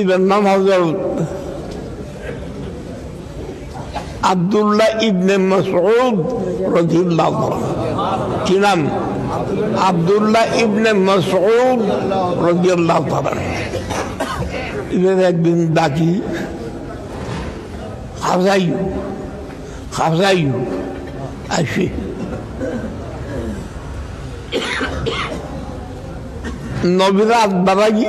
এবার নাম হজরত আবদুল্লাহ ইবনে মসউদ তাআলা কি নাম? আবদুল্লাহ ইবনে মসউদ রাদিয়াল্লাহু তাআলা এবার একদিন ডাকি খাজাইয়ু খাজাইয়ু আসি। নবীরা ওই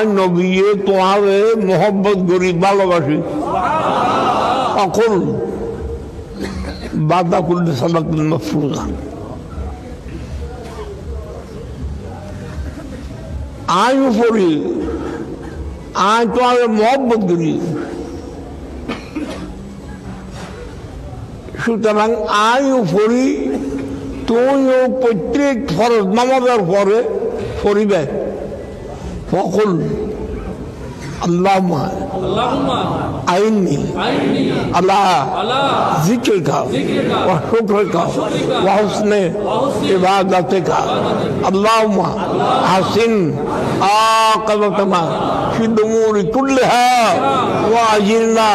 আয় নবী তোমাদের মোহব্বত করি ভালোবাসি। অকল। বাদা করলে আয় উপরে। আয় তোমাদের মোহব্বত করি সুতরাং আয় উপরে তুমিও ফরজ নামাজের পরে পরিবে وقل اللهم أعني على ذكرك وشكرك وحسن عبادتك. اللهم حسن عاقبتنا في الأمور كلها وأجرنا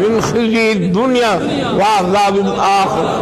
من خزي الدنيا وعذاب الآخرة.